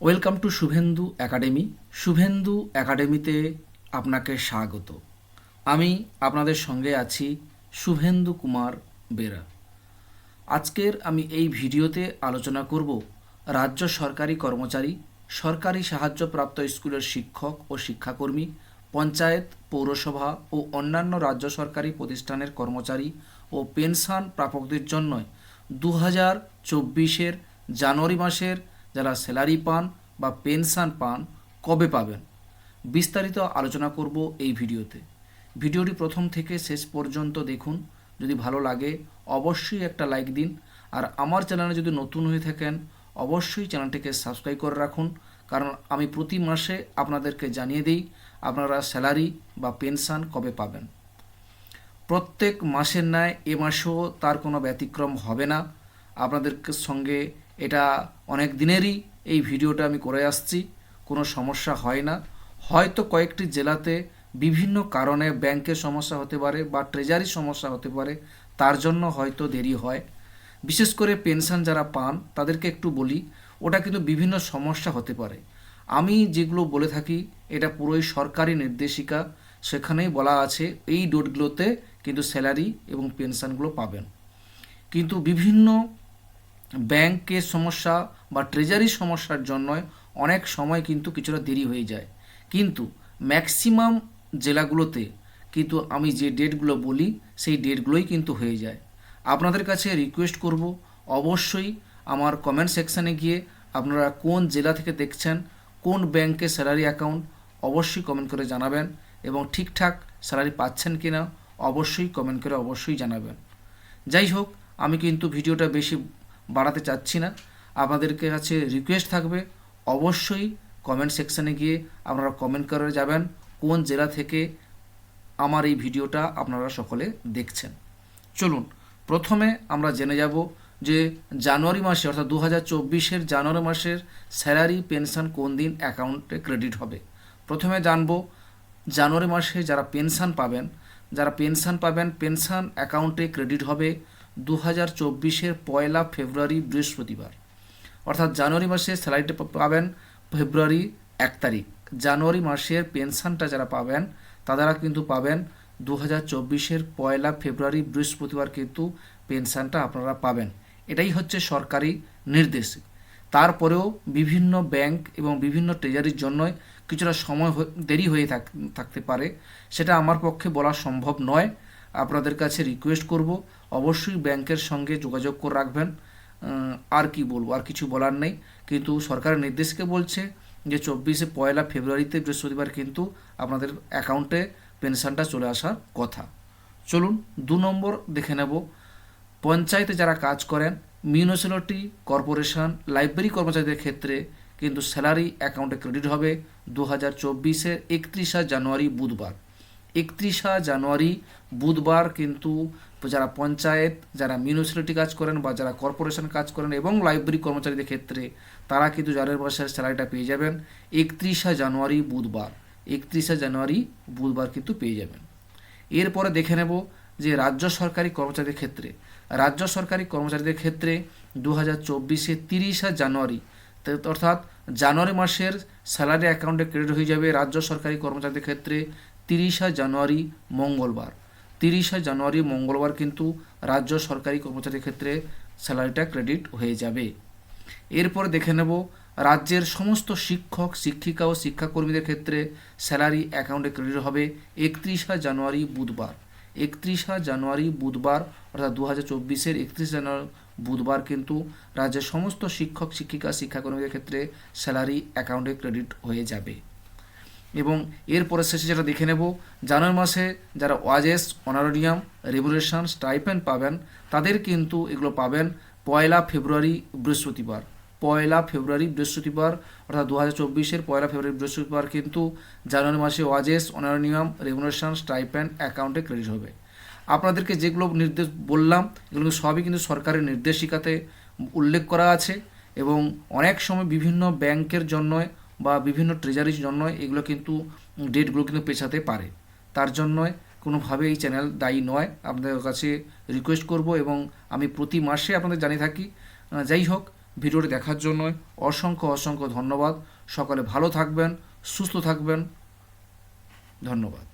Welcome to Shubhendu academy Shubhendu একাডেমিতে আপনাকে স্বাগত। আমি আপনাদের সঙ্গে আছি শুভেন্দু কুমার বেরা। আজকের আমি এই ভিডিওতে আলোচনা করব রাজ্য সরকারি কর্মচারী, সরকারি সাহায্যপ্রাপ্ত স্কুলের শিক্ষক ও শিক্ষাকর্মী, পঞ্চায়েত, পৌরসভা ও অন্যান্য রাজ্য সরকারি প্রতিষ্ঠানের কর্মচারী ও পেনশন প্রাপকদের জন্য দু হাজার চব্বিশের জানুয়ারি মাসের যারা স্যালারি পান বা পেনশন পান, কবে পাবেন? বিস্তারিত আলোচনা করব এই ভিডিওতে। ভিডিওটি প্রথম থেকে শেষ পর্যন্ত দেখুন। যদি ভালো লাগে, অবশ্যই একটা লাইক দিন। আর আমার চ্যানেলে যদি নতুন হয়ে থাকেন, অবশ্যই চ্যানেলটিকে সাবস্ক্রাইব করে রাখুন। কারণ আমি প্রতি মাসে আপনাদেরকে জানিয়ে দিই, আপনারা স্যালারি বা পেনশন কবে পাবেন। প্রত্যেক মাসের ন্যায় এ মাসেও তার কোনো ব্যতিক্রম হবে না। আপনাদের সঙ্গে এটা অনেক দিনেরই এই ভিডিওটা আমি করে আসছি, কোনো সমস্যা হয় না। হয়তো কয়েকটি জেলাতে বিভিন্ন কারণে ব্যাংকের সমস্যা হতে পারে বা ট্রেজারির সমস্যা হতে পারে, তার জন্য হয়তো দেরি হয়। বিশেষ করে পেনশন যারা পান, তাদেরকে একটু বলি, ওটা কিন্তু বিভিন্ন সমস্যা হতে পারে। আমি যেগুলো বলে থাকি, এটা পুরোই সরকারি নির্দেশিকা, সেখানেই বলা আছে, এই ডোটগুলোতে কিন্তু স্যালারি এবং পেনশনগুলো পাবেন। কিন্তু বিভিন্ন ব্যাংকের সমস্যা বা ট্রেজারি সমস্যার জন্য অনেক সময় কিন্তু কিছুটা দেরি হয়ে যায়। কিন্তু ম্যাক্সিমাম জেলাগুলোতে কিন্তু আমি যে ডেটগুলো বলি, সেই ডেটগুলোই কিন্তু হয়ে যায়। আপনাদের কাছে রিকোয়েস্ট করব, অবশ্যই আমার কমেন্ট সেকশানে গিয়ে আপনারা কোন জেলা থেকে দেখছেন, কোন ব্যাংকে স্যালারি অ্যাকাউন্ট অবশ্যই কমেন্ট করে জানাবেন এবং ঠিকঠাক স্যালারি পাচ্ছেন কি না অবশ্যই কমেন্ট করে অবশ্যই জানাবেন। যাই হোক, আমি কিন্তু ভিডিওটা বেশি বাড়াতে চাচ্ছি না। আপনাদের কাছে রিকোয়েস্ট থাকবে, অবশ্যই কমেন্ট সেকশানে গিয়ে আপনারা কমেন্ট করে যাবেন, কোন জেলা থেকে আমার এই ভিডিওটা আপনারা সকলে দেখছেন। চলুন, প্রথমে আমরা জেনে যাব যে জানুয়ারি মাসে, অর্থাৎ দু হাজার চব্বিশের জানুয়ারি মাসের স্যালারি পেনশন কোন দিন অ্যাকাউন্টে ক্রেডিট হবে? প্রথমে জানব, জানুয়ারি মাসে যারা পেনশন পাবেন, যারা পেনশন পাবেন পেনশন অ্যাকাউন্টে ক্রেডিট হবে দু হাজার চব্বিশের পয়লা ফেব্রুয়ারি বৃহস্পতিবার। অর্থাৎ জানুয়ারি মাসে স্যালারিটা পাবেন ফেব্রুয়ারি এক তারিখ। জানুয়ারি মাসের পেনশনটা যারা পাবেন তারা কিন্তু পাবেন দু হাজার চব্বিশের পয়লা ফেব্রুয়ারি বৃহস্পতিবার কিন্তু পেনশনটা আপনারা পাবেন। এটাই হচ্ছে সরকারি নির্দেশ। তারপরেও বিভিন্ন ব্যাংক এবং বিভিন্ন ট্রেজারির জন্য কিছুটা সময় দেরি হয়ে থাকতে পারে। সেটা আমার পক্ষে বলা সম্ভব নয়। আপনাদের কাছে রিকোয়েস্ট করব। অবশ্যই ব্যাংকের সঙ্গে যোগাযোগ করে রাখবেন। আর কি বলব, আর কিছু বলার নেই। কিন্তু সরকারের নির্দেশকে বলছে যে, চব্বিশে পয়লা ফেব্রুয়ারিতে বৃহস্পতিবার কিন্তু আপনাদের অ্যাকাউন্টে পেনশনটা চলে আসার কথা। চলুন, দু নম্বর দেখে নেব। পঞ্চায়েতে যারা কাজ করেন মিউনিসিপ্যালিটি কর্পোরেশন লাইব্রেরি কর্মচারীদের ক্ষেত্রে কিন্তু স্যালারি অ্যাকাউন্টে ক্রেডিট হবে। দু হাজার চব্বিশের একত্রিশে জানুয়ারি বুধবার। একত্রিশা জানুয়ারি, বুধবার কিন্তু যারা পঞ্চায়েত, যারা মিউনিসিপ্যালিটি কাজ করেন বা যারা কর্পোরেশন কাজ করেন এবং লাইব্রেরি কর্মচারীদের ক্ষেত্রে, তারা কিন্তু জানুয়ারি মাসের স্যালারিটা পেয়ে যাবেন একত্রিশা জানুয়ারি, বুধবার। একত্রিশা জানুয়ারি, বুধবার কিন্তু পেয়ে যাবেন। এরপরে দেখে নেব যে রাজ্য সরকারি কর্মচারীদের ক্ষেত্রে। রাজ্য সরকারি কর্মচারীদের ক্ষেত্রে দু হাজার চব্বিশে তিরিশা জানুয়ারি অর্থাৎ জানুয়ারি মাসের স্যালারি অ্যাকাউন্টে ক্রেডিট হয়ে যাবে রাজ্য সরকারি কর্মচারীদের ক্ষেত্রে তিরিশা জানুয়ারি মঙ্গলবার। তিরিশা জানুয়ারি মঙ্গলবার কিন্তু রাজ্য সরকারি কর্মচারীর ক্ষেত্রে স্যালারিটা ক্রেডিট হয়ে যাবে। এরপর দেখে নেব রাজ্যের সমস্ত শিক্ষক, শিক্ষিকা ও শিক্ষাকর্মীদের ক্ষেত্রে স্যালারি অ্যাকাউন্টে ক্রেডিট হবে একত্রিশা জানুয়ারি বুধবার। একত্রিশা জানুয়ারি বুধবার অর্থাৎ দু হাজার চব্বিশের একত্রিশ জানুয়ারি বুধবার কিন্তু রাজ্যের সমস্ত শিক্ষক, শিক্ষিকা, শিক্ষাকর্মীদের ক্ষেত্রে স্যালারি অ্যাকাউন্টে ক্রেডিট হয়ে যাবে। এবং এরপরে শেষে যেটা দেখে নেব, জানুয়ারি মাসে যারা ওয়াজেস অনারোরিয়াম রেভুলেশন, স্টাইপেন্ড পাবেন, তাদের কিন্তু এগুলো পাবেন পয়লা ফেব্রুয়ারি বৃহস্পতিবার। পয়লা ফেব্রুয়ারি বৃহস্পতিবার, অর্থাৎ দু হাজার চব্বিশের পয়লা ফেব্রুয়ারি বৃহস্পতিবার কিন্তু জানুয়ারি মাসে ওয়াজেস অনারোনিয়াম রেভুলেশন, স্টাইপেন্ড অ্যাকাউন্টে ক্রেডিট হবে। আপনাদেরকে যেগুলো নির্দেশ বললাম, এগুলো সবই কিন্তু সরকারের নির্দেশিকাতে উল্লেখ করা আছে এবং অনেক সময় বিভিন্ন ব্যাংকের জন্য বা বিভিন্ন ট্রেজারির জন্য এগুলো কিন্তু ডেটগুলো কিন্তু পেছাতে পারে। তার জন্য কোনোভাবে এই চ্যানেল দায়ী নয়। আপনাদের কাছে রিকোয়েস্ট করব এবং আমি প্রতি মাসে আপনাদের জানিয়ে থাকি। যাই হোক, ভিডিওটি দেখার জন্য অসংখ্য অসংখ্য ধন্যবাদ। সকলে ভালো থাকবেন, সুস্থ থাকবেন। ধন্যবাদ।